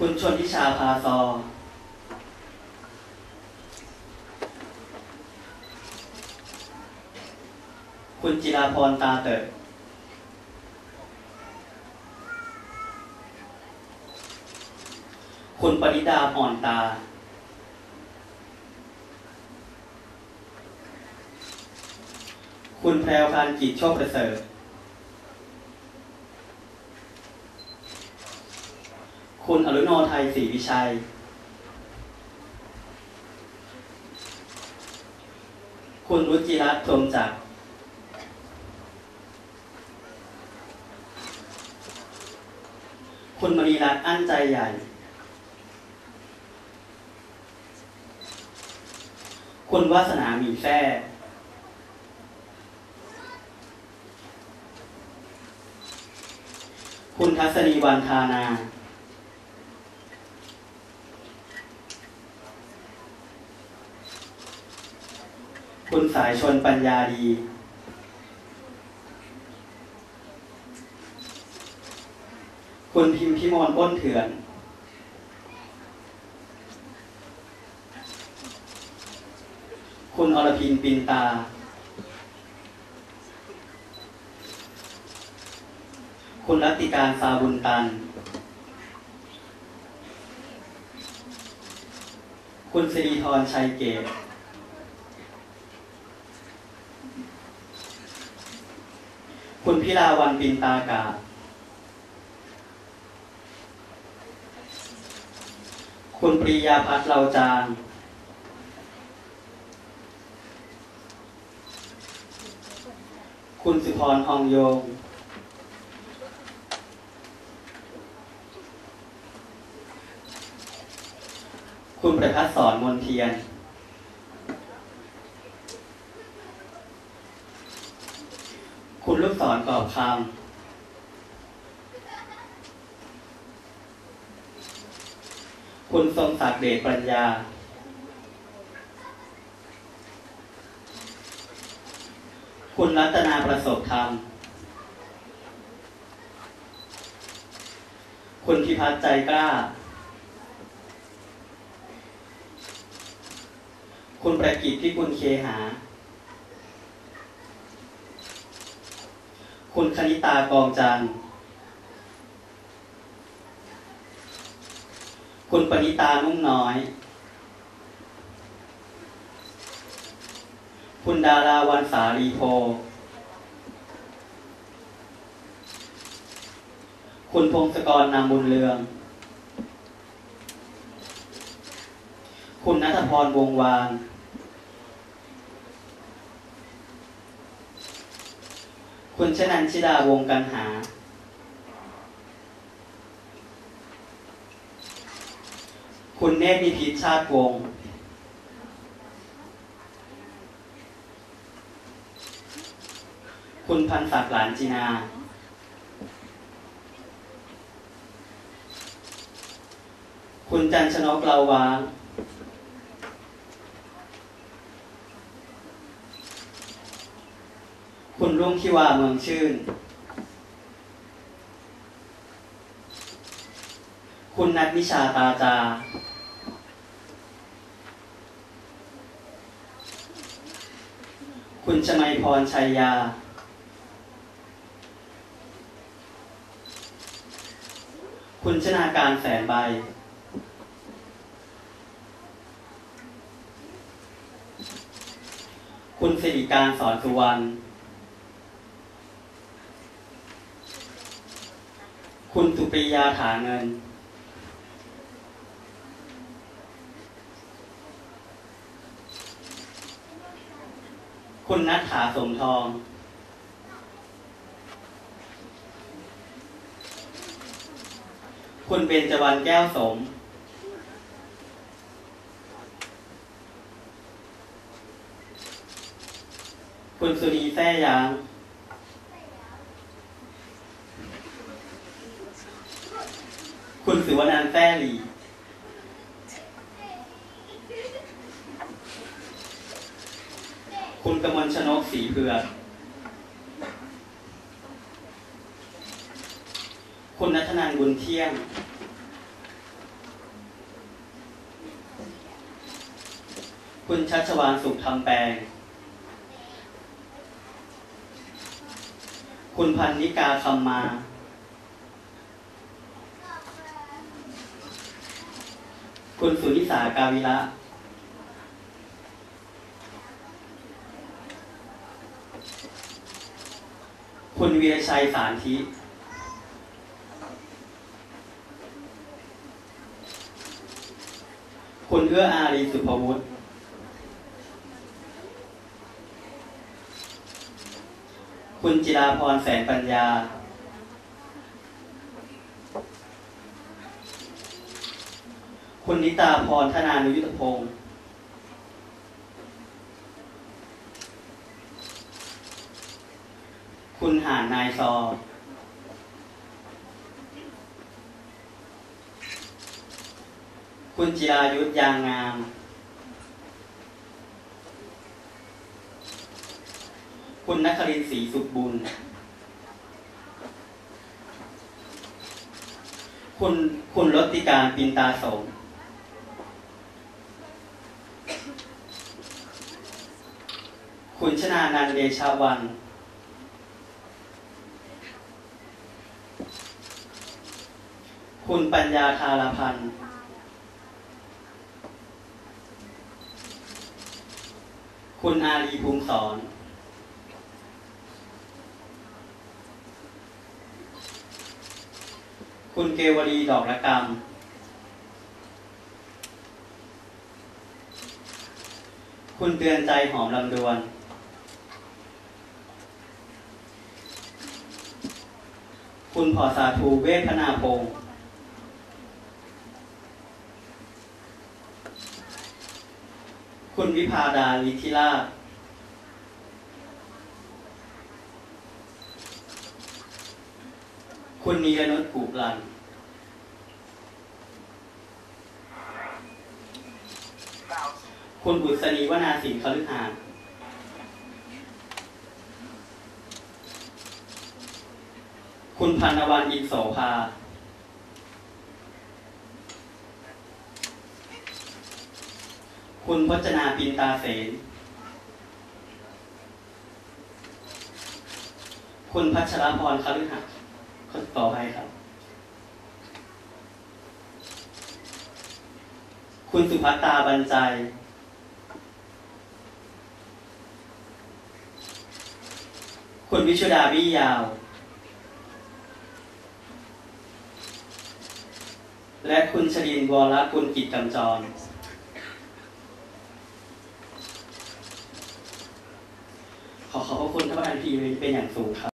คุณชนทิชาพาซอคุณจิราพรตาเติดคุณปริดาอ่อนตา คุณแพรวพันธ์กิจโชคประเสริฐ คุณอรุโนไทยศรีวิชัย คุณรุจิรัตน์พรมจักร คุณมณีรัตน์อั้นใจใหญ่ คุณวาสนาหมีแท้คุณทัศนีวันธานา คุณสายชนปัญญาดี คุณพิมพิมลอ้นเถื่อน คุณอรพินปินตา คุณรัติการซาบุญตัน คุณสิริธรชัยเกต คุณพิลาวันปินตากา คุณปรียาพัฒน์เราจาง คุณสุพรทองโยง คุณประพัฒสอนมนเทียน คุณ ลูกศรกอบคำคุณทรงศักดิ์เดชปัญญา คุณรัตนาประสบธรรม คุณพิพัฒน์ใจกล้า คุณประกิตที่คุณเคหา คุณคณิตากองจันทร์คุณปณิตานุ่งน้อย คุณดาราวันสาลีโพ คุณพงศกรนามบุญเรือง คุณนัทพรวงวาน คุณชนันชิดาวงกันหา คุณเนตรนิพิชชาติวง คุณพันศักดิ์หลานจีนา คุณจันชนกเลาวา คุณรุ่งทิวาเมืองชื่น คุณนัทวิชาตาจา คุณชมัยพรชัยยา คุณชนาการแสนใบ คุณสิริการสอนสุวรรณ คุณสุปียาถาเงิน คุณนัทถาสมทอง คุณเบญจวรรณแก้วสม คุณสุนีแท้ยาง ถือว่านานแต้ลีคุณกมลชนกสีเพือกคุณนัทนานบุญเที่ยง คุณชัชวานสุขทำแปลง คุณพันนิกาคำมา คุณสุนิสากาวิระคุณเวีรชัยสารทิคุณเอื้ออารีสุภวุฒิคุณจิราพรแสนปัญญา คุณนิตาพรธนานุยุทธพงศ์คุณหานนายซอ คุณจิรายุทธยางงาม คุณนัครินทร์ศรีสุขบุญ คุณคุณรติการปินตาสม คุณชนานันเดชาวันคุณปัญญาธารพันธ์ คุณอารีภูมิสอน คุณเกวลีดอกระกำคุณเตือนใจหอมลำดวน คุณพอสาทูเวทนาพงศ์คุณวิพาดาลิธิราชคุณนีรนุชกูปลัน คุณบุษณีวนาสินคฤหาสน์ คุณพันนวันอินโสภา คุณพจนาปินตาเสน คุณพัชรพรคฤหาสน์ข้อต่อไปครับ คุณสุภัตตาบรรจัยคุณวิชุดาวิยาว และคุณชลินวรกุลกิจกำจร ขอขอบพระคุณท่านพีเป็นอย่างสูงครับ